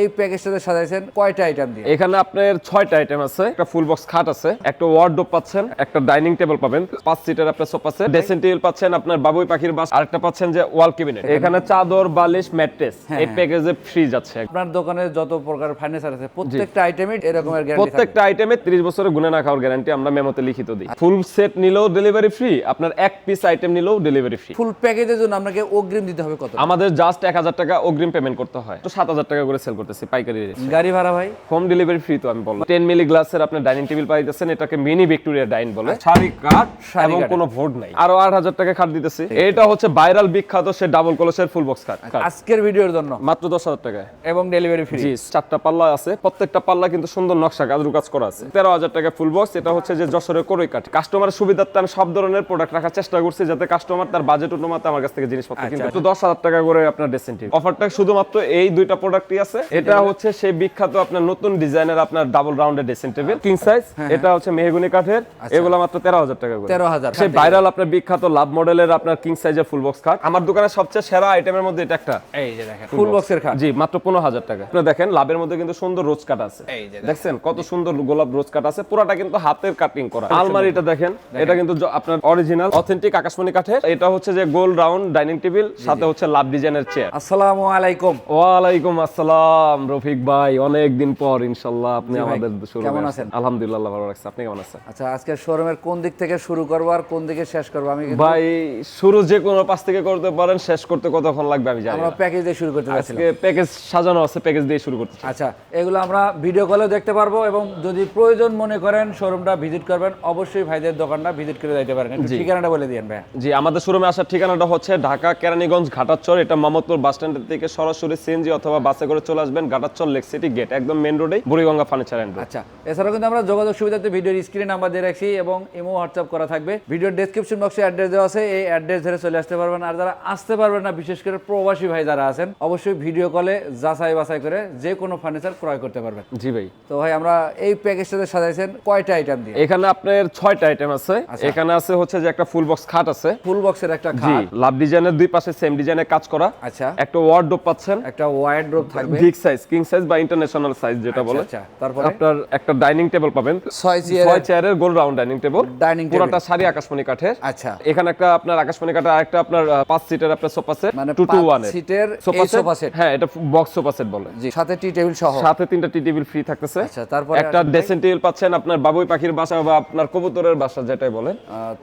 এই প্যাকেজটাতে সাজাইছেন কয়টা আইটেম দিয়ে? এখানে আপনার ছয়টা আইটেম আছে একটা ফুল বক্স খাট আছে একটা ওয়ার্ডরোব পাচ্ছেন একটা ডাইনিং টেবিল পাবেন পাঁচ সিটার আপনার সোফা আছে ড্রেসিং টেবিল পাচ্ছেন আপনার বাবুই পাখির বাস আরেকটা পাচ্ছেন যে ওয়াল কেবিনেট এখানে চাদর বালিশ ম্যাট্রেস এই প্যাকেজে ফ্রিজ আছে। আপনার দোকানে যত প্রকার ফার্নিচার আছে প্রত্যেকটা আইটেমে এরকমের গ্যারান্টি প্রত্যেকটা আইটেমে 30 বছরের গুণে না খাওয়ার গ্যারান্টি আমরা মেমোতে লিখিত দিই। ফুল সেট নিলেও ডেলিভারি ফ্রি আপনার এক পিস আইটেম নিলেও ডেলিভারি ফ্রি ফুল প্যাকেজের জন্য আপনাকে অগ্রিম দিতে হবে কত? আমাদের জাস্ট এক হাজার টাকা অগ্রিম পেমেন্ট করতে হয়। তো সাত হাজার টাকা করে সেল করতেছি পাইকারি গাড়ি ভাড়া ভাই? হোম ডেলিভারি ফ্রি তো আমি বললাম। টেন মিলি গ্লাসের আপনার ডাইনিং টেবিল পাইতেছেন এটাকে মিনি ভিক্টোরিয়া ডাইন বলে। শাড়ি কাঠ এবং কোনো ভোট নাই। আরও আট হাজার টাকা খাট দিতেছি। এটা হচ্ছে ভাইরাল বিখ্যাত সে ডাবল কলসের ফুল বক্স। আজকের ভিডিওর জন্য। মাত্র দশ হাজার টাকায়। এবং ডেলিভারি ফ্রি জি চারটা পাল্লা আছে। প্রত্যেকটা পাল্লা কিন্তু সুন্দর নকশা কাজরু কাজ করা আছে। তেরো হাজার টাকা ফুল বক্স এটা হচ্ছে যে যশোরের করই কাঠ। কাস্টমারের সুবিধার্থে আমি সব ধরনের প্রোডাক্ট রাখার চেষ্টা করছি যাতে কাস্টমার তার বাজেট অনুমাতে আমার কাছ থেকে জিনিসপত্র আচ্ছা, কিনতে তো দশ হাজার টাকা করে আপনার টেবিল অফারটা শুধুমাত্র এই দুইটা প্রোডাক্টই আছে। এটা হচ্ছে সেই বিখ্যাত আপনার নতুন ডিজাইনের আপনার ডাবল রাউন্ডের ড্রেসিং টেবিল কিং সাইজ এটা হচ্ছে মেহগুনি কাঠের এগুলো মাত্র তেরো হাজার টাকা করে। তেরো হাজার সেই ভাইরাল আপনার বিখ্যাত লাভ মডেলের আপনার কিং সাইজের ফুল বক্স খাট আমার দোকানের সবচেয়ে সেরা আইটেমের মধ্যে এটা একটা। এই যে দেখেন ফুল বক্সের খাট জি মাত্র পনেরো হাজার টাকা। আপনি দেখেন লাভের মধ্যে কিন্তু সুন্দর রোজ কাট আছে। এই যে দেখছেন কত সুন্দর গোলাপ রোজ কাট আছে। পুরাটা কিন্তু হাতের কাটিং করা। আলমারিটা দেখেন এটা কিন্তু আপনার অরিজিনাল অথেন্টিক আকাশমণি কাঠের। এটা হচ্ছে যে গোল রাউন্ড ডাইনিং টেবিল সাথে হচ্ছে লাভ ডিজাইনের চেয়ার আসসালামু আলাইকুম। ওয়ালাইকুম আসসালাম। রফিক ভাই অনেক দিন পর ইনশাল্লাহ আপনি আমাদের শুরু কেমন আছেন? আলহামদুলিল্লাহ ভালো রাখছে আপনি কেমন আছেন? আচ্ছা আজকে শোরুমের কোন দিক থেকে শুরু করব আর কোন দিকে শেষ করব? আমি ভাই শুরু যে কোনো পাশ থেকে করতে পারেন শেষ করতে কতক্ষণ লাগবে আমি জানি আমরা প্যাকেজ দিয়ে শুরু করতে যাচ্ছিলাম। আজকে প্যাকেজ সাজানো আছে প্যাকেজ দিয়ে শুরু করতে আচ্ছা এগুলো আমরা ভিডিও কলেও দেখতে পারব এবং যদি প্রয়োজন মনে করেন শোরুমটা ভিজিট করবেন অবশ্যই ভাইদের দোকানটা ভিজিট করে যাইতে পারেন। একটু ঠিকানাটা বলে দিয়েন ভাই জি আমাদের শোরুমে আসার ঠিকানাটা হচ্ছে ঢাকা কেরানীগঞ্জ ঘাটাচর এটা মোহাম্মদপুর বাস স্ট্যান্ড থেকে সরাসরি সিএনজি অথবা বাসে করে চলে আসবেন ঘাটাচর লেক সিটি গেট একদম মেন রোডে বুড়িগঙ্গা ফার্নিচার অ্যান্ড আচ্ছা এছাড়াও কিন্তু আমরা যোগাযোগ সুবিধাতে ভিডিওর স্ক্রিনে নাম্বার দিয়ে রাখছি এবং ইমো হোয়াটসঅ্যাপ করা থাকবে। ভিডিওর ডেসক্রিপশন বক্সে অ্যাড্রেস দেওয়া আছে এই অ্যাড্রেস ধরে চলে আসতে পারবেন। আর যারা আসতে পারবেন না বিশেষ করে প্রবাসী ভাই যারা আছেন অবশ্যই ভিডিও কলে যাচাই বাছাই করে যে কোনো ফার্নিচার ক্রয় করতে পারবেন। জি ভাই। তো ভাই আমরা এই প্যাকেজটাতে সাজাইছেন কয়টা আইটেম দিয়ে? এখানে আপনার ছয়টা আইটেম আছে। এখানে আছে হচ্ছে যে একটা ফুল বক্স খাট আছে। ফুল বক্সের একটা খাট। লাভ ডিজাইনের দুই পাশে সেম ডিজাইনের কাজ করা। আচ্ছা। একটা ওয়ার্ডরোব পাচ্ছেন। একটা ওয়াইড ড্রপ থাকবে। বিগ সাইজ কিং সাইজ বা ইন্টারন্যাশনাল সাইজ যেটা বলে। আচ্ছা তারপরে? আপনার একটা ডাইনিং টেবিল পাবেন। ছয় চেয়ার ছয় চেয়ারের গোল রাউন্ড ডাইনিং টেবিল ডাইনিং পুরোটা সারি আকাশমণি কাঠের। আচ্ছা। এখানে একটা আপনার আকাশমণি কাঠের আরেকটা আপনার পাঁচ সিটের আপনার সোফা সেট মানে টু টু ওয়ান সিটের সোফা সেট হ্যাঁ এটা বক্স সোফা সেট বলে। জি সাথে টি টেবিল সহ। সাথে তিনটা টি টেবিল ফ্রি থাকতেছে। আচ্ছা, তারপরে একটা ড্রেসিং টেবিল পাচ্ছেন আপনার বাবুই পাখির বাসা বা আপনার কবুতরের বাসা যেটাই বলেন।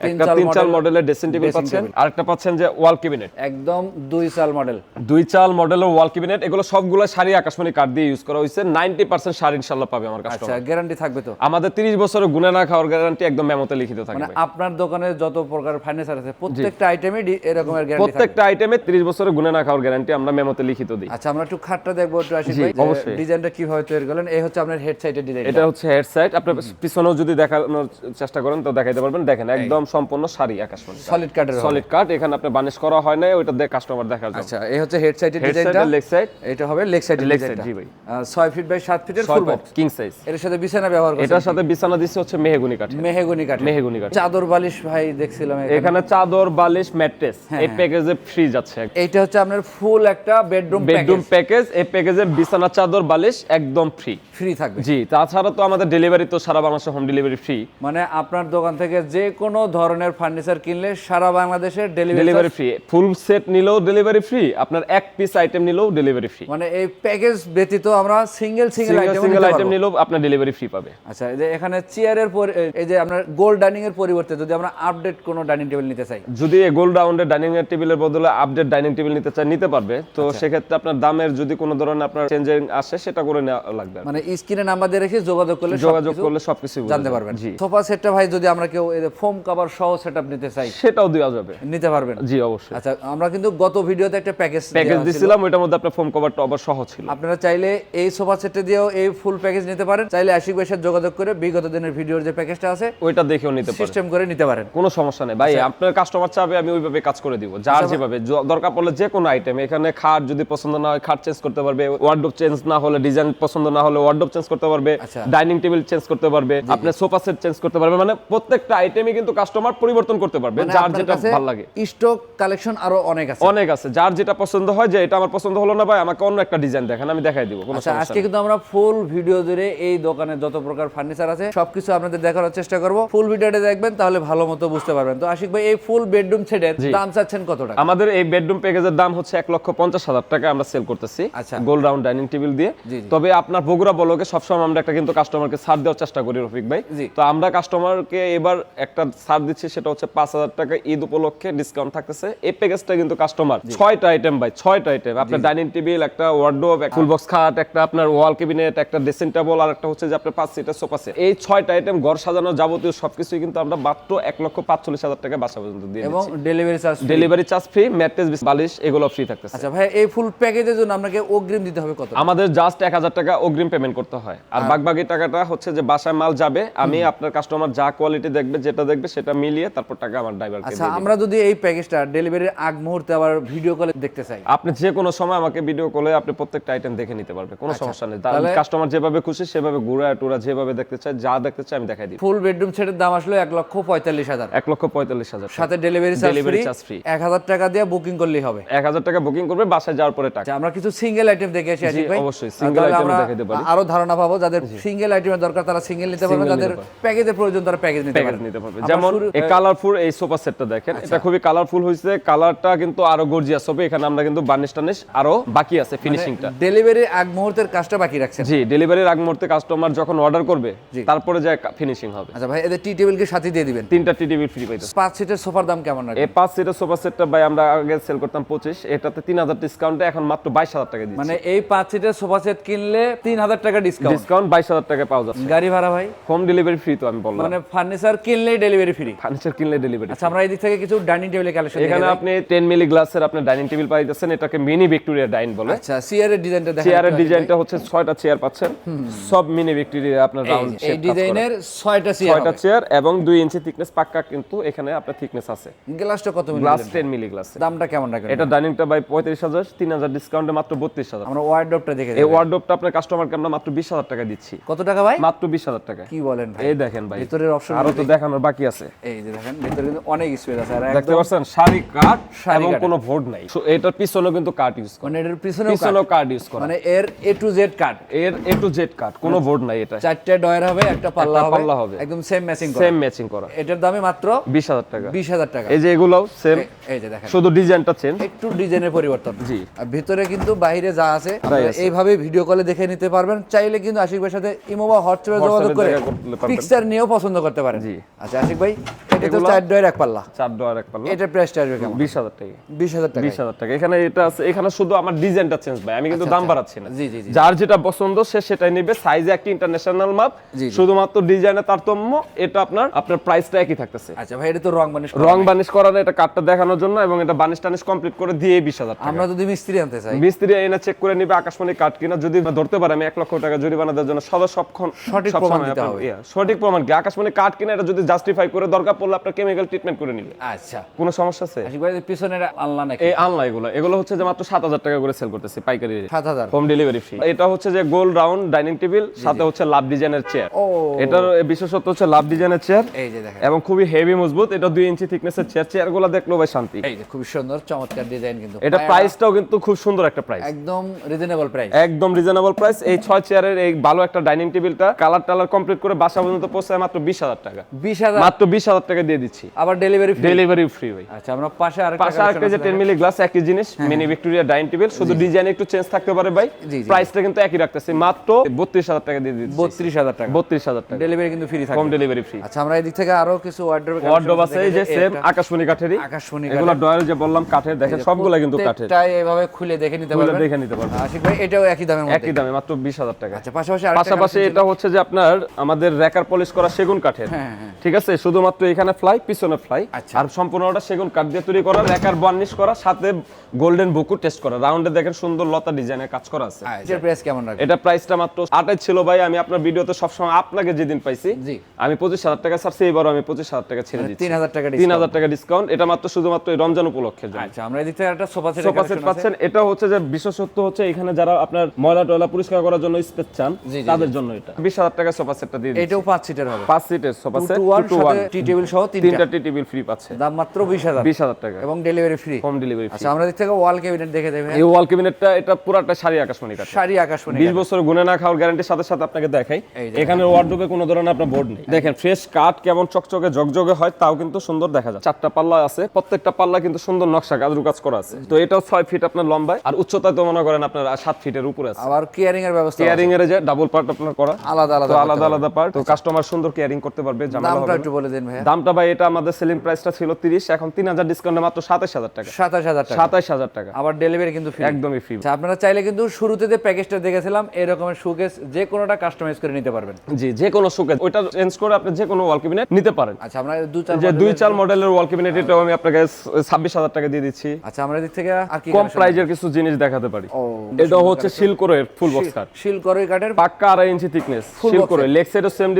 একটা তিন চাল মডেলের ড্রেসিং টেবিল পাচ্ছেন। আরেকটা পাচ্ছেন যে ওয়াল ক্যাবিনেট একদম দুই চাল মডেল দুই চাল মডেলের ওয়াল ক্যাবিনেট এগুলো সবগুলো শাড়ি আকাশমণি কাঠ দিয়ে ইউজ করা হয়েছে। 90% শাড়ি ইনশাআল্লাহ পাবে আমার আচ্ছা কাস্টমার গ্যারান্টি থাকবে তো? আমাদের 30 বছরের গুণে না খাওয়ার গ্যারান্টি একদম মেমোতে লিখিত মানে থাকবে আপনার দোকানে যত প্রকার ফার্নিচার আছে প্রত্যেকটা আইটেমে এরকমের গ্যারান্টি প্রত্যেকটা আইটেমে 30 বছরের গুণে না খাওয়ার গ্যারান্টি আমরা মেমোতে লিখিত দিই। আচ্ছা আমরা একটু খাটটা দেখব একটু আসি অবশ্যই। ডিজাইনটা কীভাবে তৈরি করলেন। এই হচ্ছে আপনার হেড সাইডের ডিজাইন এটা হচ্ছে হেড সাইড আপনি পিছনেও যদি দেখানোর চেষ্টা করেন তো দেখাইতে পারবেন। দেখেন একদম সম্পূর্ণ শাড়ি আকাশমণি সলিড কাঠের সলিড কাট এখানে আপনি বানিশ করা হয় না ওইটা কাস্টমার দেখার জন্য। আচ্ছা এই হচ্ছে হেড সাইডের ডিজাইনটা সাইড লেগ সাইড এটা হবে লেগ সাইডের জি ভাই। ফিট বাই সাত ফিটের ফুল বক্স কিং সাইজ এর সাথে বিছানা ব্যবহার করছেন এটার সাথে বিছানা হচ্ছে মেহগুনি কাঠ মেহেগুনি কাঠ মেহগুনি কাঠ চাদর বালিশ ভাই দেখছিলাম এখানে। চাদর বালিশ ম্যাট্রেস। হ্যাঁ, এই প্যাকেজে ফ্রিজ আছে এইটা হচ্ছে আপনার ফুল একটা বেডরুম বেডরুম প্যাকেজ এই প্যাকেজে বিছানা চাদর বালিশ একদম ফ্রি ফ্রি থাকবে। জি তাছাড়া তো আমাদের ডেলিভারি তো সারা বাংলাদেশে হোম ডেলিভারি ফ্রি মানে আপনার দোকান থেকে যে কোনো ধরনের ফার্নিচার কিনলে সারা বাংলাদেশে ডেলিভারি ফ্রি ফুল সেট নিলেও ডেলিভারি ফ্রি আপনার এক পিস আইটেম নিলেও ডেলিভারি ফ্রি মানে এই প্যাকেজ ব্যতীত আমরা single single item single item নিলেও আপনার ডেলিভারি ফ্রি পাবে। আচ্ছা এই যে এখানে চেয়ারের পর এই যে আপনার গোল ডাইনিং এর পরিবর্তে যদি আমরা আপডেট কোনো ডাইনিং টেবিল নিতে চাই। যদি এই গোল রাউন্ডের ডাইনিং টেবিলের বদলে আপডেট ডাইনিং টেবিল নিতে চান নিতে পারবে। তো আচ্ছা। সেক্ষেত্রে আপনার দামের যদি কোনো ধরনের আপনার চেঞ্জিং আসে সেটা করে নেওয়া লাগবে মানে স্ক্রিনে নাম্বার দিয়ে রেখে যোগাযোগ করলে যোগাযোগ করলে সবকিছু জানতে পারবেন। জি। সোফা সেটটা ভাই যদি আমরা কেউ ফোম কভার সহ সেটআপ নিতে চাই সেটাও দেওয়া যাবে। নিতে পারবেন? জি অবশ্যই। আচ্ছা আমরা কিন্তু গত ভিডিওতে একটা প্যাকেজ প্যাকেজ দিছিলাম ওইটার মধ্যে আপনার ফোম কভারটা আবার সহ ছিল। আপনারা চাইলে এই সোফা সেটে দিয়েও এই ফুল প্যাকেজ নিতে পারেন। চাইলে আশিক ভাইয়ের সাথে যোগাযোগ করে বিগত দিনের ভিডিওর যে প্যাকেজটা আছে ওইটা দেখেও নিতে পারে সিস্টেম করে নিতে পারেন। কোনো সমস্যা নেই। ভাই আচ্ছা। আপনার কাস্টমার চাবে আমি ওইভাবে কাজ করে দিব। যার যেভাবে দরকার পড়লে যে কোনো আইটেম এখানে খাট যদি পছন্দ না হয় খাট চেঞ্জ করতে পারবে ওয়ার্ডরোব চেঞ্জ না হলে ডিজাইন পছন্দ না হলে ওয়ার্ডরোব চেঞ্জ করতে পারবে আচ্ছা। ডাইনিং টেবিল চেঞ্জ করতে পারবে আপনি সোফা সেট চেঞ্জ করতে পারবে। মানে প্রত্যেকটা আইটেমই কিন্তু কাস্টমার পরিবর্তন করতে পারবে মানে যার যেটা ভালো লাগে। স্টক কালেকশন আরও অনেক আছে। অনেক আছে। যার যেটা পছন্দ হয় যে এটা আমার পছন্দ হলো না ভাই আমাকে অন্য একটা ডিজাইন দেখান আমি দেখাই দিব আচ্ছা আজকে কিন্তু আমরা ফুল ভিডিও জুড়ে এই দোকানে যত প্রকার ফার্নিচার আছে সবকিছু আপনাদের দেখানোর চেষ্টা করব। ফুল ভিডিওটা দেখবেন তাহলে ভালো মতো বুঝতে পারবেন। তো আশিক ভাই এই ফুল বেডরুম সেটের। দাম চাচ্ছেন কত টাকা? আমাদের এই বেডরুম প্যাকেজের দাম হচ্ছে এক লক্ষ পঞ্চাশ হাজার টাকা আমরা সেল করতেছি আচ্ছা। গোল রাউন্ড ডাইনিং টেবিল দিয়ে। তবে আপনার বগুড়া বলকে সবসময় আমরা একটা কিন্তু কাস্টমারকে ছাড় দেওয়ার চেষ্টা করি রফিক ভাই। তো আমরা কাস্টমারকে এবার একটা ছাড় দিচ্ছি সেটা হচ্ছে পাঁচ হাজার টাকা ঈদ উপলক্ষে ডিসকাউন্ট থাকতেছে। এই প্যাকেজটা কিন্তু কাস্টমার ছয়টা আইটেম ভাই ছয়টা আইটেম আপনার ডাইনিং টেবিল একটা ওয়ার্ডরোব ফুল বক্স খাট একটা আপনার ওয়াল ক্যাবিনেট একটা ড্রেসিং টেবিল আর একটা হচ্ছে যে আপনার পাঁচ সিটের সোফা সেট এই ছয়টা আইটেম ঘর সাজানো যাবতীয় সবকিছুই কিন্তু আমরা মাত্র এক লক্ষ পাঁচচল্লিশ হাজার টাকা বাসা পর্যন্ত দিয়ে এবং delivery charge delivery charge free mattress বালিশ এগুলো ফ্রি থাকতেছে। আচ্ছা ভাই এই ফুল প্যাকেজের জন্য আপনাকে অগ্রিম দিতে হবে কত? আমাদের জাস্ট এক হাজার টাকা অগ্রিম পেমেন্ট করতে হয়। আর বাকি টাকাটা হচ্ছে যে বাসায় মাল যাবে আমি আপনার কাস্টমার যা কোয়ালিটি দেখবে যেটা দেখবে সেটা মিলিয়ে তারপর টাকা আমার ড্রাইভারকে আচ্ছা আমরা যদি এই প্যাকেজটা ডেলিভারির আগ মুহূর্তে আবার ভিডিও কলে দেখতে চাই। আপনি যে কোনো সময় আমাকে ভিডিও কলে আপনি প্রত্যেকটা আইটেম দেখে নিতে পারবে কোনো সমস্যা নেই। আচ্ছা, তাহলে- কাস্টমার যেভাবে খুশি সেভাবে ঘুরা টুরা যেভাবে দেখতে চায় যা দেখতে চায় আমি দেখাই দিই ফুল বেডরুম সেটের দাম আসলো এক লক্ষ পঁয়তাল্লিশ হাজার। এক লক্ষ পঁয়তাল্লিশ হাজার সাথে ডেলিভারি চার্জ ফ্রি এক হাজার টাকা দিয়ে বুকিং করলেই হবে। এক হাজার টাকা বুকিং করবে বাসায় যাওয়ার পরে টাকা। আচ্ছা আমরা কিছু সিঙ্গেল আইটেম দেখে আসি আশিক ভাই। অবশ্যই, তাহলে item দেখাতে পারি। আরও ধারণা পাবো যাদের সিঙ্গেল আইটেমের দরকার তারা সিঙ্গেল নিতে পারবে যাদের প্যাকেজের প্রয়োজন তারা প্যাকেজ নিতে পারবে। নিতে পারবে। যেমন এই কালারফুল এই সোফা সেটটা দেখেন এটা খুবই কালারফুল হয়েছে কালারটা কিন্তু আরও গর্জিয়াস হবে এখানে আমরা কিন্তু বার্নিশ টার্নিশ আরও বাকি আছে ফিনিশিংটা ডেলিভারি আগ মুহূর্তের কাজটা বাকি রাখছেন। জি ডেলিভারির আগ মুহূর্তে কাস্টমার যখন অর্ডার করবে তারপরে যায় ফিনিশিং হবে। আচ্ছা ভাই এদের টি টেবিলকে সাথে দিয়ে দিবেন। তিনটা টিভি ফ্রি পাইতে পাঁচ সিটের সোফার দাম কেমন রাখবেন? এই পাঁচ সিটের সোফা সেটটা ভাই আমরা আগে সেল করতাম পঁচিশ এটাতে তিন হাজার ডিসকাউন্টে এখন মাত্র বাইশ হাজার টাকা দিচ্ছি। মানে এই পাঁচ সিটের সোফা সেট কিনলে তিন হাজার টাকা ডিসকাউন্ট ডিসকাউন্ট বাইশ হাজার টাকা পাওয়া যাচ্ছে। গাড়ি ভাড়া ভাই? হোম ডেলিভারি ফ্রি তো আমি বললাম। মানে ফার্নিচার কিনলেই ডেলিভারি ফ্রি ফার্নিচার কিনলে ডেলিভারি আচ্ছা আমরা এই দিক থেকে কিছু ডাইনিং টেবিলের কালেকশন এখানে আপনি টেন মিলি গ্লাসের আপনি ডাইনিং টেবিল পাইতেছেন এটাকে মিনি ভিক্টোরিয়া ডাইন বলে। আচ্ছা সিয়ারের ডিজাইনটা দেখেন চেয়ারের ডিজাইনটা হচ্ছে ছয়টা চেয়ার পাচ্ছেন। সব মিনি ভিক্টোরিয়া আপনার। রাউন্ড এই- এই ডিজাইনের ছয়টা সিয়ার ছয়টা চেয়ার এবং দুই ইঞ্চি থিকনেস পাক্কা কিন্তু এখানে আপনার থিকনেস আছে। গ্লাসটা কত মিলি গ্লাস দিলেন? টেন মিলি গ্লাস দামটা কেমন রাখবেন এটা ডাইনিংটা বাই পঁয়ত্রিশ হাজার তিন হাজার ডিসকাউন্টে মাত্র বত্রিশ হাজার। আমরা ওয়ার্ডরোবটা দেখে এই ওয়ার্ডরোবটা আপনার কাস্টমারকে আমরা মাত্র বিশ হাজার টাকা দিচ্ছি। কত টাকা ভাই? মাত্র বিশ হাজার টাকা। কি বলেন ভাই? এই দেখেন ভাই। ভিতরের অপশন আরও তো দেখানোর বাকি আছে। এই যে দেখেন ভিতরে কিন্তু অনেক স্পেস আছে। আর দেখতে পাচ্ছেন শাড়ি শাড়ি এবং কোনো ভোট নাই। এটার পিছনেও কিন্তু কাঠ ইউজ করা। এটার পিছনে পিছনেও কাঠ ইউজ করা। মানে এর এ টু জেড কাট এর এ টু জেড কাঠ কোনো ভোট নাই এটা চারটে ডয়ার হবে একটা পাল্লা হবে পাল্লা হবে। একদম সেম ম্যাচিং করা। সেম ম্যাচিং করা। এটার দামে মাত্র বিশ হাজার টাকা। বিশ হাজার টাকা। এই যে এগুলোও সেম এই যে দেখেন। শুধু ডিজাইনটা চেঞ্জ একটু ডিজাইনের পরিবর্তন। জি। আর ভিতরে কিন্তু বাইরে যা আছে। এইভাবে ভিডিও কলে দেখে নিতে পারবেন। চাইলে কিন্তু আশিক ভাইয়ের সাথে ইমো বা হোয়াটসঅ্যাপে যোগাযোগ করে। পিকচার নিয়েও পছন্দ করতে পারেন। জি। আচ্ছা আশিক ভাই এটা তো চার ডয়ের এক পাল্লা। চার ডোয়ার এক পাল্লা। এটার প্রাইসটা আসবে কেমন? বিশ হাজার টাকা। বিশ হাজার টাকা বিশ হাজার টাকা। এখানে এটা আছে এখানে শুধু আমার ডিজাইনটা চেঞ্জ ভাই। আমি কিন্তু দাম বাড়াচ্ছি না। যার যেটা পছন্দ সে সেটাই নেবে। সাইজে একটা ইন্টারন্যাশনাল মাপ। শুধুমাত্র ডিজাইনের তারতম্য এটা আপনার আপনার প্রাইসটা একই থাকতেছে। আচ্ছা ভাই এটা তো রং বানিশ রং বানিশ করা না, এটা কাঠটা দেখানোর জন্য এবং এটা বানিশ টানিশ কমপ্লিট করে দিয়ে বিশ হাজার টাকা। আমরা যদি মিস্ত্রি আনতে চাই। মিস্ত্রি এনে চেক করে নিবে আকাশমণি কাঠ কিনা। যদি ধরতে পারে আমি এক লক্ষ টাকা জরিমানা দেওয়ার জন্য সদা সবক্ষণ সঠিক প্রমাণ দিতে হবে। সঠিক প্রমাণ কি? আকাশমণি কাঠ কিনা এটা যদি জাস্টিফাই করে দরকার পড়লে আপনার কেমিক্যাল ট্রিটমেন্ট করে নিবে। আচ্ছা। কোনো সমস্যা আছে? আশিক ভাই পিছনের আনলা নাকি? এই আনলা এগুলো এগুলো হচ্ছে যে মাত্র সাত হাজার টাকা করে সেল করতেছি পাইকারি সাত হাজার। হোম ডেলিভারি ফ্রি এটা হচ্ছে যে গোল রাউন্ড ডাইনিং টেবিল সাথে হচ্ছে লাভ ডিজাইনের চেয়ার এটার বিশেষত্ব হচ্ছে লাভ ডিজাইনের চেয়ার এই যে দেখেন। এবং খুবই হেভি মজবুত এটা দুই ইঞ্চি থিকনেসের চেয়ার চেয়ারগুলো দেখলেও ভাই শান্তি। এই যে খুব সুন্দর চমৎকার ডিজাইন কিন্তু। এটা প্রাইসটাও কিন্তু খুব সুন্দর একটা প্রাইস একদম রিজনেবল প্রাইস একদম রিজনেবল প্রাইস এই ছয় চেয়ারের এই ভালো একটা ডাইনিং টেবিলটা কালার টালার কমপ্লিট করে বাসা পর্যন্ত পৌঁছায় মাত্র বিশ হাজার টাকা। বিশ হাজার। মাত্র বিশ হাজার টাকা দিয়ে দিচ্ছি। আবার ডেলিভারি ফ্রি ডেলিভারি ফ্রি ভাই। আচ্ছা আমরা পাশে আরেকটা পাশে আরেকটা যে টেন মিলি গ্লাস একই জিনিস মিনি ভিক্টোরিয়া ডাইনিং টেবিল শুধু ডিজাইন একটু চেঞ্জ পারে ভাই। প্রাইসটা কিন্তু একই রাখতেছি মাত্র বত্রিশ হাজার টাকা দিয়ে দিচ্ছি। বত্রিশ হাজার টাকা। বত্রিশ হাজার টাকা। ডেলিভারি কিন্তু ফ্রি হোম ডেলিভারি ফ্রি আচ্ছা আমরা এদিক থেকে আরও কিছু ওয়ার্ডরোব ওয়ার্ডরোব আছে এই যে সেম আকাশমণি কাঠেরই। আকাশমণি এগুলো যে বললাম কাঠের দেখেন সবগুলা কিন্তু কাঠের। তাই এভাবে খুলে দেখে নিতে পারবেন। দেখে নিতে পারবেন। আশিক ভাই এটাও একই দামের মধ্যে। একই দামে মাত্র টাকা। আচ্ছা পাশাপাশি পাশাপাশি এটা হচ্ছে যে আপনার আমাদের রেকার পলিশ করা সেগুন কাঠের। হ্যাঁ, হ্যাঁ। ঠিক আছে? শুধুমাত্র এখানে ফ্লাই পিছনে ফ্লাই আচ্ছা। আর সম্পূর্ণটা সেগুন কাঠ দিয়ে তৈরি করা রেকার বার্নিশ করা সাথে গোল্ডেন বুকু টেস্ট করা। রাউন্ডে দেখেন সুন্দর লতা ডিজাইনের কাজ করা আছে। এটার প্রাইস কেমন রাখবেন? এটা প্রাইসটা মাত্র আটাই ছিল ভাই আমি আপনার ভিডিওতে সবসময় আপনাকে যেদিন পাইছি। আমি পঁচিশ হাজার টাকা ছাড়ছি এবারও আমি পঁচিশ হাজার টাকা ছেড়ে দিচ্ছি। তিন হাজার টাকা তিন discount। হাজার টাকা ডিসকাউন্ট এটা মাত্র শুধুমাত্র এই রমজান উপলক্ষে জন্য। আচ্ছা আমরা এদিক একটা সোফা সেট সোফা সেট পাচ্ছেন এটা হচ্ছে যে বিশেষত্ব হচ্ছে এখানে যারা আপনার ময়লা টয়লা পরিষ্কার করার জন্য স্পেস চান তাদের জন্য এটা। বিশ হাজার টাকা সোফা সেটটা দিয়ে দিচ্ছি। এটাও পাঁচ সিটের হবে। পাঁচ সিটের sofa set two one two one tea table সহ তিনটা। টি টেবিল ফ্রি পাচ্ছে। দাম মাত্র বিশ হাজার। বিশ হাজার টাকা। এবং ডেলিভারি ফ্রি হোম ডেলিভারি আচ্ছা আমরা দিক থেকে ওয়াল ক্যাবিনেট দেখে দেবেন। এই ওয়াল ক্যাবিনেটটা এটা পুরো শাড়ি আকাশমণি শাড়ি আকাশমণি বিশ বছর গুনে না খাওয়ার গ্যারান্টির সাথে সাথে আপনাকে দেখাই। এখানে ওয়ার্ডরোবে কোনো ধরনের আপনার বোর্ড নেই। দেখেন ফ্রেশ কেমন চকচকে হয় তাও কিন্তু সুন্দর দেখা যায় চারটা পাল্লা আছে প্রত্যেকটা পাল্লা কিন্তু সুন্দর নকশা কাজ কাজ করা আছে। তো এটাও ছয় ফিট আপনার লম্বায় আর উচ্চতায় তো মনে করেন আপনার সাত ফিটের উপরে আছে। আবার কেয়ারিং এর ব্যবস্থা কেয়ারিং এর যে ডাবল পার্ট আপনার করা আলাদা তো আলাদা আলাদা আলাদা পার্ট তো কাস্টমার সুন্দর কেয়ারিং করতে পারবে ঝামেলা দামটা। একটু বলে দিন ভাইয়া। দামটা ভাই এটা আমাদের সেলিং প্রাইসটা ছিল 30 এখন 3000 ডিসকাউন্টে মাত্র 27000 টাকা। সাতাশ হাজার টাকা। 27000 টাকা। আবার ডেলিভারি কিন্তু ফ্রি একদমই ফ্রি আচ্ছা আপনারা চাইলে কিন্তু শুরুতে যে প্যাকেজটা দেখেছিলাম এই রকমের সুকেস যে কোনোটা কাস্টমাইজ করে নিতে পারবেন। জি যে কোনো সুকে ওইটা চেঞ্জ করে আপনি যে কোনো ওয়াল ক্যাবিনেট নিতে পারেন। আচ্ছা আমরা দু চার যে দুই চাল মডেলের ওয়াল ক্যাবিনেট এটাও আমি আপনাকে ছাব্বিশ হাজার টাকা দিয়ে দিচ্ছি। আচ্ছা আমরা দিক থেকে আর কি কম প্রাইজের কিছু জিনিস দেখাতে পারি। এটা হচ্ছে শিলকোরের ফুল বক্স কাট শিল করে কাঠের পাক্কা আড়াই ইঞ্চি থিকনেস Full শিলকোরে লেগ সাইডও সেম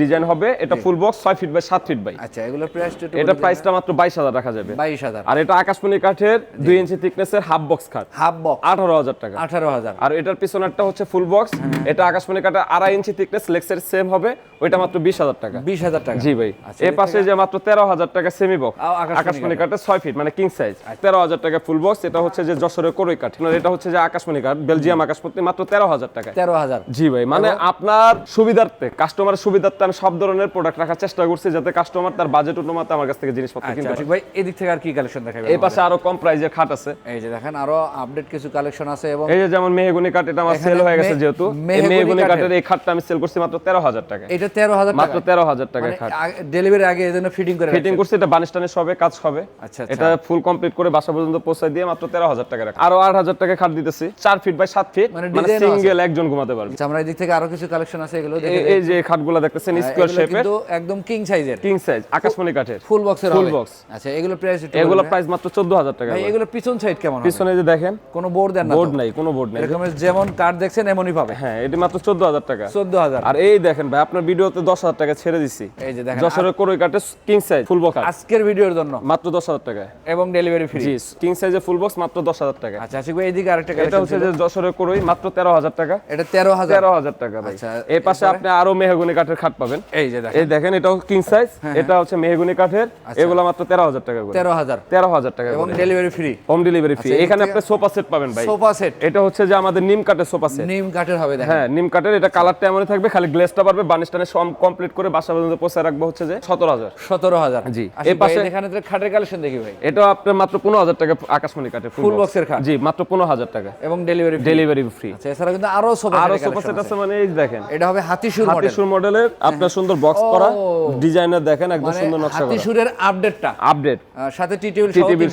ডিজাইন হবে। এটা ফুল বক্স ছয় ফিট বাই সাত ফিট বাই আচ্ছা এগুলোর প্রাইস এটা প্রাইসটা মাত্র বাইশ হাজার রাখা যাবে। বাইশ হাজার। আর এটা আকাশমণি কাঠের দুই ইঞ্চি থিকনেসের হাফ বক্স কাঠ হাফ বক্স আঠারো হাজার টাকা। আঠারো হাজার। আর এটার পিছনেরটা হচ্ছে ফুল বক্স এটা আকাশমণি কাঠের আড়াই ইঞ্চি থিকনেস লেক্সের সেম হবে। ওইটা মাত্র বিশ হাজার টাকা। বিশ হাজার টাকা। জি ভাই। আচ্ছা, এর পাশে যে মাত্র তেরো হাজার টাকা সেমি বক্স আকাশমণি কাঠের ছয় ফিট মানে কিং সাইজ তেরো হাজার টাকা ফুল বক্স এটা হচ্ছে যে যশোরের করই কাঠ। এটা হচ্ছে যে আকাশমণি কাঠ বেলজিয়াম আকাশপত্তি মাত্র তেরো হাজার টাকা তেরো হাজার। জি ভাই মানে আপনার সুবিধার্থে কাস্টমারের সুবিধার্থে আমি সব ধরনের প্রোডাক্ট রাখার চেষ্টা করছি যাতে কাস্টমার তার বাজেট অনুমাতে আমার কাছ থেকে জিনিসপত্র আচ্ছা কিনতে পারে। ভাই এদিক থেকে আর কি কালেকশন দেখাবেন এই পাশে আরও কম প্রাইজের খাট আছে। এই যে দেখেন আরও আপডেট কিছু কালেকশন আছে। এবং এই যে যেমন মেহগুনি কাঠ এটা আমার সেল হয়ে গেছে যেহেতু। মেহগুনি কাঠের- এই খাটটা আমি সেল করছি মাত্র তেরো হাজার টাকা এটা তেরো হাজার মাত্র টাকা তেরো হাজার টাকা খাট। ডেলিভারি আগে এই জন্য ফিটিং করে ফিটিং করছি এটা বানিশ টানিশ হবে কাজ হবে। আচ্ছা, আচ্ছা। এটা ফুল কমপ্লিট করে বাসা পর্যন্ত পৌঁছায় দিয়ে মাত্র তেরো হাজার টাকা রাখা। আরও আট হাজার টাকা খাট দিতেছি। চার ফিট বাই সাত ফিট মানে মানে। সিঙ্গেল একজন ঘুমাতে পারবে। আচ্ছা আমরা এদিক থেকে আরও কিছু কালেকশন আছে এগুলো এই- যে খাটগুলো দেখতেছেন স্কোয়ার শেপের কিন্তু একদম কিং সাইজের কিং সাইজ আকাশমণি কাঠের। ফুল বক্সের হবে। box। আচ্ছা এগুলো প্রাইস এগুলো প্রাইস মাত্র চোদ্দ হাজার টাকা এগুলো পিছন সাইড কেমন পিছনে যে দেখেন কোনো বোর্ড দেন না বোর্ড নাই কোনো বোর্ড নাই। এরকমের যেমন কার্ড দেখছেন এমনই পাবে। হ্যাঁ এটি মাত্র চোদ্দ হাজার টাকা। চোদ্দ হাজার। আর এই দেখেন ভাই আপনার ভিডিওতে দশ হাজার টাকা ছেড়ে দিছি। এই যে দেখেন যশোরের করই কাঠের কিং সাইজ ফুল বক্স আজকের ভিডিওর জন্য। মাত্র দশ হাজার টাকা এবং ডেলিভারি ফ্রি জি কিং সাইজের ফুল বক্স মাত্র দশ হাজার টাকা আচ্ছা আশিক ভাই এইদিকে আরেকটা এটা হচ্ছে যে যশোরের করই মাত্র তেরো হাজার টাকা। এটা তেরো হাজার। তেরো হাজার টাকা ভাই। আচ্ছা, এই পাশে আপনি আরও মেহগুনি কাঠের খাট পাবেন। এই যে দেখেন। এই দেখেন এটাও কিং সাইজ এটা হচ্ছে মেহগুনি কাঠের। এগুলো মাত্র তেরো হাজার টাকা করে। তেরো হাজার। তেরো হাজার টাকা এবং delivery free home delivery free এখানে আপনি সোফা সেট পাবেন ভাই। Sofa set? এটা হচ্ছে যে আমাদের নিম কাঠের সোফা সেট। নিম কাঠের হবে দেখেন। হ্যাঁ নিম কাঠের এটা কালারটা এমনই থাকবে খালি গ্লেসটা পারবে বানিশ টানে কমপ্লিট করে বাসা পর্যন্ত পৌঁছে রাখব হচ্ছে যে সতেরো হাজার। সতেরো হাজার। জি। এই পাশে- এখানে তো খাটের কালেকশন দেখি ভাই। এটা আপনার মাত্র পনেরো হাজার টাকা আকাশমণি box এর খাট? জি মাত্র পনেরো হাজার টাকা। এবং ডেলিভারি ডেলিভারি ফ্রি আচ্ছা এছাড়া কিন্তু আরও সোফা আরও সেটের সোফা সেট আছে। মানে এই দেখেন। এটা হবে হাতিশুর মডেল হাতিশুর মডেলের আপনার সুন্দর বক্স করা। ডিজাইনার দেখেন একদম মানে সুন্দর নকশা করা। হাতিশুরের আপডেটটা আপডেট সাথে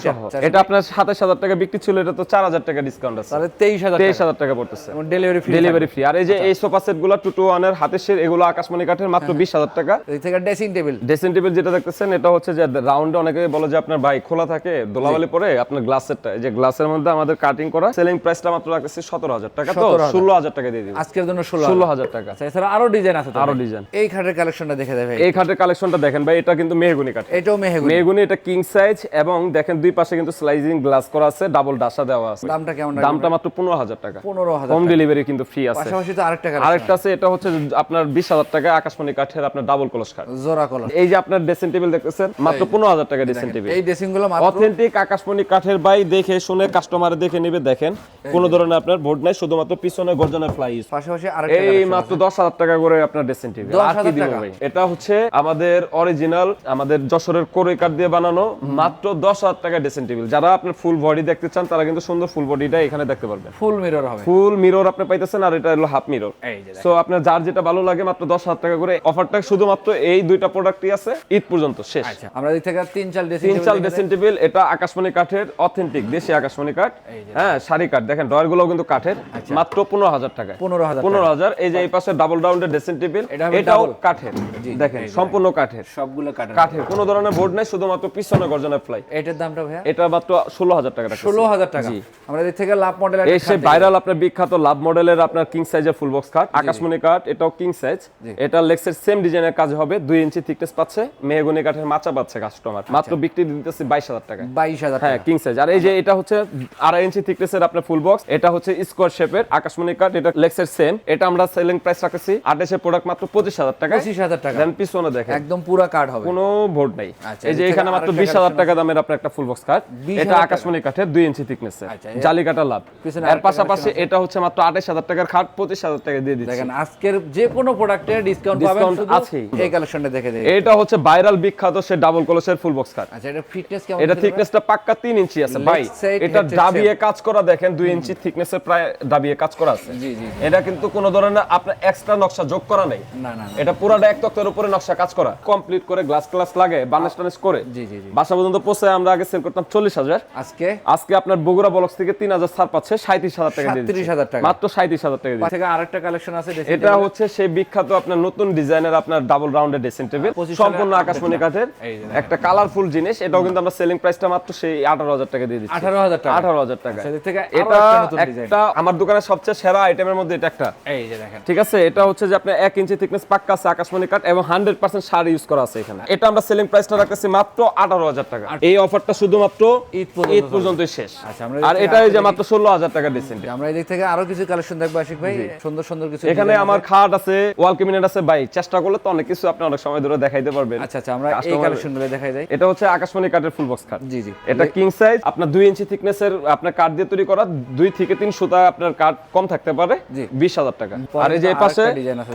সহ এটা আপনার সাতাশ হাজার টাকা বিক্রি ছিল এটা তো চার হাজার টাকা ডিসকাউন্ট আছে। তাহলে টাকা। পড়তেছে। ডেলিভারি ফ্রি ডেলিভারি ফ্রি আর এই যে এই সোফা সেটগুলো টু টু ওয়ানের হাতের শের এগুলো আকাশমণি কাঠের মাত্র বিশ হাজার টাকা। এদিক থেকে ড্রেসিং টেবিল ড্রেসিং টেবিল যেটা দেখতেছেন এটা হচ্ছে যে রাউন্ডে অনেকে বলে যে আপনার খোলা থাকে দোলাবালি পরে আপনার গ্লাসেরটা এই যে গ্লাসের মধ্যে আমাদের কাটিং করা সেলিং প্রাইসটা মাত্র রাখতেছি সতেরো হাজার টাকা। তো 17,000 ষোলো হাজার টাকা দিয়ে আজকের জন্য ষোলো ষোলো হাজার টাকা। আচ্ছা এছাড়া আরও ডিজাইন আছে আরও ডিজাইন এই খাটের কালেকশনটা দেখে দেবে এই খাটের কালেকশনটা দেখেন ভাই এটা কিন্তু মেহগুনি কাঠ এটাও মেহেগুনি। মেহগুনি এটা কিং সাইজ এবং দেখেন দুই পাশে কিন্তু স্লাইজিং গ্লাস করা আছে ডাবল ডাসা দেওয়া আছে। দামটা কেমন দামটা মাত্র পনেরো হাজার টাকা। পনেরো হাজার হোম ডেলিভারি কিন্তু ফ্রি আছে। পাশাপাশি তো আরেকটা আরেকটা আছে এটা হচ্ছে আপনার বিশ হাজার টাকা আকাশমণি কাঠের আপনার ডাবল কলস কাঠ জোড়া কলর এই যে আপনার ড্রেসিং টেবিল দেখতেছেন মাত্র পনেরো হাজার টাকা ড্রেসিং টেবিল এই ড্রেসিংগুলো অথেন্টিক আকাশমণি কাঠের বাই দেখে শুনে কাস্টমার দেখে নিবে দেখেন। কোন ধরনের আপনার বোর্ড নাই শুধুমাত্র পিছনে গর্জনের ফ্লাই পাশাপাশি আরেকটা এই মাত্র দশ হাজার টাকা করে আপনার ড্রেসিং টেবিল 10,000 টাকা? ভাই? এটা হচ্ছে আমাদের অরিজিনাল আমাদের যশোরের কোরই কাঠ দিয়ে বানানো মাত্র দশ হাজার টাকা ড্রেসিং টেবিল যারা আপনার ফুল বডি দেখতে চান তারা কিন্তু সুন্দর ফুল বডিটা এখানে দেখতে পারবেন। ফুল মিরর হবে। ফুল মিরর আপনি পাইতেছেন আর এটা হলো হাফ মিরর সো আপনার যার যেটা ভালো লাগে মাত্র দশ হাজার টাকা করে অফারটা শুধুমাত্র এই দুইটা প্রোডাক্টই আছে ঈদ পর্যন্ত শেষ। আচ্ছা আমরা দিক থেকে তিন চাল তিন চাল ড্রেসিং টেবিল এটা আকাশমণি কাঠের অথেন্টিক দেশি আকাশমণি কাঠ। হ্যাঁ শাড়ি কাঠ। দেখেন ডয়ারগুলো কিন্তু কাঠের। মাত্র পনেরো হাজার টাকা পনেরো হাজার পনেরো হাজার এই যে এই পাশে ডাবল রাউন্ডের ড্রেসিং টেবিল এটা এটাও কাঠের। দেখেন সম্পূর্ণ কাঠের। সবগুলো কাটার কাঠের কোনো ধরনের বোর্ড নাই শুধুমাত্র পিছনে গর্জনের ফ্লাই এটার দামটা ভাইয়া? এটা মাত্র ষোলো হাজার টাকা। ষোলো হাজার টাকা। আমরা থেকে লাভ মডেল এই ভাইরাল আপনার বিখ্যাত লাভ মডেলের আপনার কিং সাইজের ফুল বক্স আকাশমণি কাঠ এটাও কিং সাইজ এটা লেক্সের সেম ডিজাইনের কাজ হবে দুই ইঞ্চি থিকনেস পাচ্ছে মেহগুনি কাঠের মাচা পাচ্ছে কাস্টমার মাত্র বিক্রি দিতেছি বাইশ হাজার টাকা বাইশ হাজার হ্যাঁ কিং সাইজ আর এই যে এটা হচ্ছে আড়াই ইঞ্চি থিকনেসের আপনার ফুল বক্স এটা হচ্ছে স্কোয়ার শেপের আকাশমণি কাঠ এটা লেক্সের সেম এটা আমরা সেলিং প্রাইস রাখছি আঠাশের প্রোডাক্ট মাত্র পঁচিশ হাজার টাকা পঁচিশ হাজার টাকা। দেন পিছনে দেখেন। একদম পুরা কার্ড হবে। কোনো ভোট নাই। আচ্ছা, এই যে এখানে মাত্র আরেকটা বিশ হাজার টাকা দামের আপনার একটা ফুল বক্স কাঠ এটা। আকাশমণি কাঠের দুই ইঞ্চি থিকনেস আচ্ছা, জালি কাটা লাভ। এর পাশাপাশি এটা হচ্ছে মাত্র আঠাশ হাজার টাকার খাট পঁচিশ হাজার টাকা দিয়ে দিচ্ছি। দেখেন আজকের যে কোনো প্রোডাক্টে ডিসকাউন্ট পাবেন আছেই। এই কালেকশনটা দেখে এটা হচ্ছে ভাইরাল বিখ্যাত সে ডাবল কলসের ফুল বক্স খাট। আচ্ছা এটা ফিটনেস কেমন এটা থিকনেসটা পাক্কা তিন ইঞ্চি আছে ভাই। এটা ডাবিয়ে কাজ করা দেখেন দুই ইঞ্চি থিকনেসের প্রায় ডাবিয়ে কাজ করা আছে। জি জি এটা কিন্তু কোনো ধরনের আপনার এক্সট্রা নকশা যোগ করা নেই। না না। এটা পুরাটা এক তক্তের উপরে নকশা কাজ করা। কমপ্লিট করে গ্লাস ক্লাস লাগে বার্নিশ টার্নিশ করে। জি জি বাসা পর্যন্ত পৌঁছে আমরা আগে সেল করতাম চল্লিশ হাজার। আজকে? আজকে আপনার বগুড়া বলক্স থেকে তিন হাজার ছাড় সাঁত্রিশ হাজার টাকা দিচ্ছি। 37,000 টাকা। মাত্র সাঁত্রিশ হাজার টাকা দিয়ে থেকে আরেকটা কালেকশন আছে এটা হচ্ছে সেই বিখ্যাত আপনার নতুন ডিজাইনের আপনার ডাবল রাউন্ডের ড্রেসিং টেবিল সম্পূর্ণ আকাশমণি কাঠের একটা কালারফুল জিনিস। এটাও কিন্তু আমরা সেলিং প্রাইসটা মাত্র সেই আঠারো হাজার টাকা দিয়ে দিচ্ছি। 18,000 টাকা। আঠারো হাজার টাকা। আচ্ছা, এটা একটা আমার দোকানের সবচেয়ে সেরা আইটেমের মধ্যে এটা একটা। এই যে দেখেন। ঠিক আছে? এটা হচ্ছে যে আপনার এক ইঞ্চি থিকনেস পাক্কা আছে আকাশমণি কাঠ এবং হান্ড্রেড পার্সেন্ট সার ইউজ করা আছে এখানে। এটা আমরা সেলিং প্রাইসটা রাখতেছি মাত্র আঠারো হাজার টাকা। এই অফারটা শুধুমাত্র ঈদ পর্যন্ত শেষ। আচ্ছা, আর এটা এই যে মাত্র ষোলো হাজার টাকা ডিসেন্ট আমরা এই দিক থেকে আরও কিছু কালেকশন দেখব আশিক ভাই। সুন্দর সুন্দর কিছু এখানে আমার খাট আছে ওয়াল ক্যাবিনেট আছে। ভাই চেষ্টা করলে তো অনেক কিছু আপনি অনেক সময় ধরে দেখাইতে পারবেন। আচ্ছা আচ্ছা আমরা এই Customer- কালেকশনগুলো দেখাই যাই। এটা হচ্ছে আকাশমণি কাঠের ফুল বক্স খাট। জি জি। এটা কিং সাইজ আপনার দুই ইঞ্চি থিকনেসের আপনার কাঠ দিয়ে তৈরি করা দুই থেকে তিন সুতা আপনার কাঠ কম থাকতে পারে জি। বিশ হাজার টাকা। আর এই যে পাশে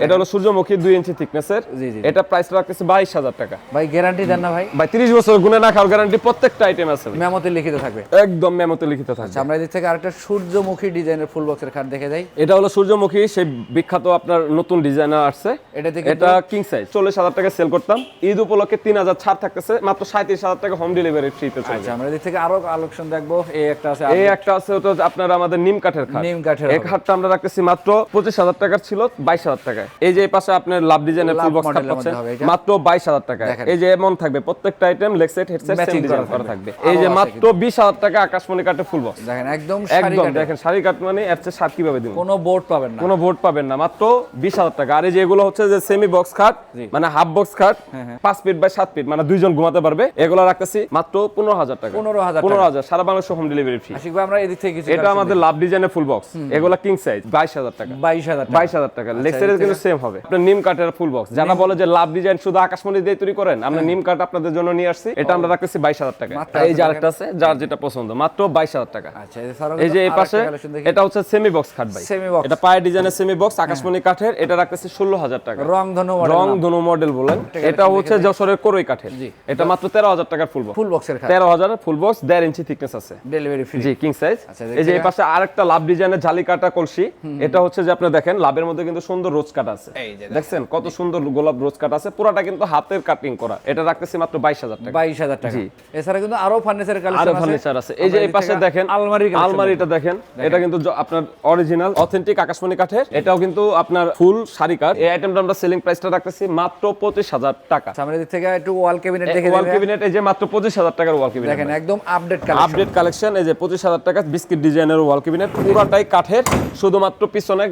এটা হলো সূর্যমুখী দুই ইঞ্চি থিকনেসের জি, জি। এটা প্রাইস রাখতেছে বাইশ হাজার টাকা। ভাই গ্যারান্টি দেন না ভাই। ভাই তিরিশ বছর গুনে না খাওয়ার গ্যারান্টি প্রত্যেকটা আইটেম আছে। মেমোতে লিখিত থাকবে। একদম মেমোতে লিখিত থাকবে। আচ্ছা আমরা এই দিক থেকে আরেকটা সূর্যমুখী ডিজাইনের ফুল বক্সের খাট দেখে যাই। এটা হলো সূর্যমুখী সেই বিখ্যাত আপনার নতুন ডিজাইনার আসছে। এটা থেকে এটা কিং সাইজ চল্লিশ হাজার টাকা সেল করতাম। ঈদ উপলক্ষে তিন হাজার ছাড় থাকতেছে মাত্র সাঁত্রিশ হাজার টাকা হোম ডেলিভারি ফ্রিতে চলবে। আচ্ছা আমরা এই দিক থেকে আরও কালেকশন দেখব। এই একটা আছে এই একটা আছে ওটা আপনার আমাদের নিম কাঠের খাট। নিম কাঠের এই। খাটটা আমরা রাখতেছি মাত্র পঁচিশ হাজার টাকার ছিল বাইশ হাজার টাকায়। এই যে পাশে আপনার লাভ ডিজাইনের ফুল বক্স খাট পাচ্ছেন। মাত্র বাইশ হাজার টাকা এই যে এমন থাকবে প্রত্যেকটা item leg set headset same design করা থাকবে। এই যে মাত্র বিশ হাজার টাকা আকাশমণি কাঠের ফুল বক্স দেখেন একদম শাড়ি একদম দেখেন শাড়ি কাঠ মানে এর চেয়ে কীভাবে দিব কোনো বোর্ড পাবেন না। কোনো বোর্ড পাবেন না মাত্র বিশ হাজার টাকা। আর এই যে এগুলো হচ্ছে যে সেমি বক্স খাট মানে হাফ বক্স খাট হ্যাঁ, হ্যাঁ। পাঁচ ফিট বাই সাত ফিট মানে দুইজন ঘুমাতে পারবে। এগুলো রাখতেছি মাত্র পনেরো হাজার টাকা। 15,000 পনেরো হাজার সারা Bangladesh home delivery free Ashik ভাই আমরা এই দিক থেকে এটা আমাদের লাভ ডিজাইনের ফুল বক্স এগুলো কিং সাইজ বাইশ হাজার টাকা। বাইশ হাজার বাইশ হাজার টাকা। লেক্সারের কিন্তু সেম হবে। আপনার নিম কাঠের ফুল বক্স যারা বলে যে লাভ ডিজাইন শুধু আকাশমণি দিয়ে তৈরি করেন আমরা নিম কাঠ আপনাদের জন্য নিয়ে আসছি। এটা আমরা রাখতেছি বাইশ হাজার টাকা এই যে আরেকটা আছে যার যেটা পছন্দ মাত্র বাইশ হাজার টাকা। আচ্ছা এই যে এই পাশে। এটা হচ্ছে সেমি বক্স খাট ভাই। Semi box। এটা পায়ের ডিজাইনের সেমি বক্স আকাশমণি কাঠের এটা রাখতেছি ষোলো টাকা। রং ধনু মডেল রং ধনু মডেল বলেন। এটা হচ্ছে যশোরের করই কাঠের। এটা মাত্র তেরো হাজার টাকার ফুল বক্স ফুল বক্সের খাট। তেরো হাজার ফুল বক্স দেড় ইঞ্চি থিকনেস আছে। ডেলিভারি ফ্রি জি কিং সাইজ এই যে এই পাশে আরেকটা লাভ ডিজাইনের জালি কাটা কলসি। এটা হচ্ছে যে আপনি দেখেন লাভের মধ্যে কিন্তু সুন্দর রোজ কাট আছে। দেখছেন? কত সুন্দর গোলাপ রোজ কাট আছে। পুরাটা কিন্তু হাতের কাটিং করা। এটা রাখতেছি মাত্র বাইশ হাজার টাকা। বাইশ হাজার টাকা। এছাড়া কিন্তু আরও ফার্নিচার আরও ফার্নিচার আছে। এই যে এই পাশে দেখেন আলমারি আলমারিটা দেখেন। এটা কিন্তু আপনার অরিজিনাল অথেন্টিক আকাশমণি কাঠের। এটাও কিন্তু আপনার ফুল শাড়ি কাঠ। এই আইটেমটা আমরা সেলিং প্রাইসটা রাখতেছি মাত্র পঁচিশ হাজার টাকা। সামনের দিক থেকে একটু ওয়াল ক্যাবিনেট দেখে ওয়াল দেবেন। ক্যাবিনেট এই যে মাত্র পঁচিশ হাজার টাকার ওয়াল ক্যাবিনেট দেখেন একদম আপডেট কালেকশন আপডেট কালেকশন এই যে পঁচিশ হাজার টাকা বিস্কিট ডিজাইনের ওয়াল ক্যাবিনেট পুরাটাই কাঠের শুধুমাত্র পিছনে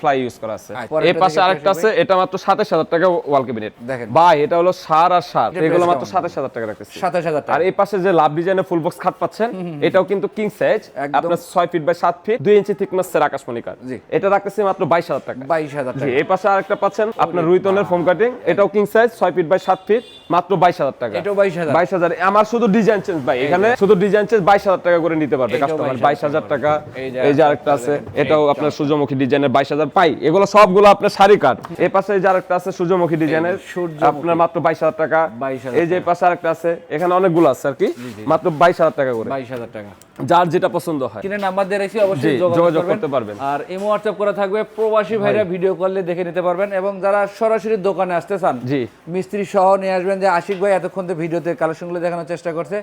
ফ্লাই ইউজ করা আছে। আচ্ছা, এই পাশে আরেকটা আছে এটা মাত্র সাতাশ হাজার টাকা ওয়াল ক্যাবিনেট দেখেন। ভাই এটা হলো সার আর সার। এগুলো মাত্র? সাতাশ হাজার টাকা রাখতেছি। সাতাশ হাজার আর এই পাশে যে লাভ ডিজাইনের ফুল বক্স খাট পাচ্ছেন এটাও কিন্তু কিং সাইজ আপনার ছয় ফিট বাই সাত ফিট দুই ইঞ্চি থিকনেস এর আকাশমণি কাঠ। এটা রাখতেছি মাত্র বাইশ হাজার টাকা বাইশ হাজার টাকা এই পাশে আরেকটা পাচ্ছেন আপনার রুইতনের ফোম কাটিং এটাও কিং সাইজ ছয় ফিট বাই সাত ফিট মাত্র বাইশ হাজার টাকা এটাও বাইশ হাজার বাইশ হাজার আমার শুধু ডিজাইন চেঞ্জ ভাই এখানে শুধু ডিজাইন চেঞ্জ বাইশ হাজার টাকা করে নিতে পারবে কাস্টমার বাইশ হাজার টাকা এই যে আরেকটা আছে এটাও আপনার সূর্যমুখী ডিজাইনের বাইশ হাজার পাই এগুলো সবগুলো আপনার শাড়ি কাট এই পাশে যে আরেকটা আছে সূর্যমুখী ডিজাইনের। আপনার মাত্র বাইশ হাজার টাকা এই যে পাশে আরেকটা আছে এখানে অনেকগুলো আছে আর কি মাত্র বাইশ হাজার টাকা করে বাইশ হাজার টাকা যার যেটা পছন্দ হয় কিনে নাম্বার দিয়ে অবশ্যই যোগাযোগ করতে পারবেন। আর ইমো হোয়াটসঅ্যাপ করা থাকবে প্রবাসী ভাইরা ভিডিও কলে দেখে নিতে পারবেন এবং যারা সরাসরি দোকানে আসতে চান জি। মিস্ত্রি সহ নিয়ে আসবেন যে আশিক ভাই এতক্ষণ তো ভিডিওতে কালেকশনগুলো দেখানোর চেষ্টা করছে।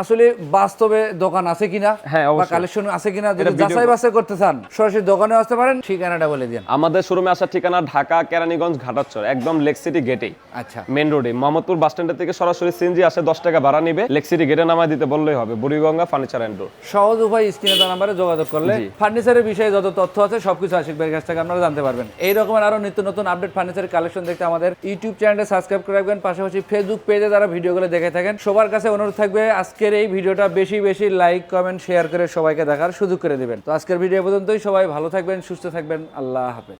আসলে বাস্তবে দোকান আছে কিনা হ্যাঁ, বা কালেকশন আছে কিনা যদি যাচাই বাছাই করতে চান সরাসরি দোকানে আসতে পারেন ঠিকানাটা বলে দিন। আমাদের শোরুমে আসার ঠিকানা ঢাকা কেরানীগঞ্জ ঘাটাচর একদম লেক সিটি গেটেই আচ্ছা। মেন রোডে মোহাম্মদপুর বাস স্ট্যান্ডের থেকে সরাসরি সিএনজি আসে দশ টাকা ভাড়া নিবে। লেক সিটি গেটে নামায় দিতে বললেই হবে। বুড়িগঙ্গা ফার্নিচার অ্যান্ড ডোর সহজ উপায় স্ক্রিনে নাম্বারে যোগাযোগ করলে ফার্নিচারের বিষয়ে যত তথ্য আছে সবকিছু আশিক ভাইয়ের কাছ থেকে আপনারা জানতে পারবেন। এই রকমের আরও নিত্য নতুন আপডেট ফার্নিচার কালেকশন দেখতে আমাদের ইউটিউব চ্যানেলে সাবস্ক্রাইব করে রাখবেন। পাশাপাশি ফেসবুক পেজে যারা ভিডিওগুলো দেখে থাকেন সবার কাছে অনুরোধ থাকবে আজকের এই ভিডিওটা বেশি বেশি লাইক কমেন্ট শেয়ার করে সবাইকে দেখার সুযোগ করে দিবেন। তো আজকের ভিডিও পর্যন্তই সবাই ভালো থাকবেন সুস্থ থাকবেন আল্লাহ হাফেজ।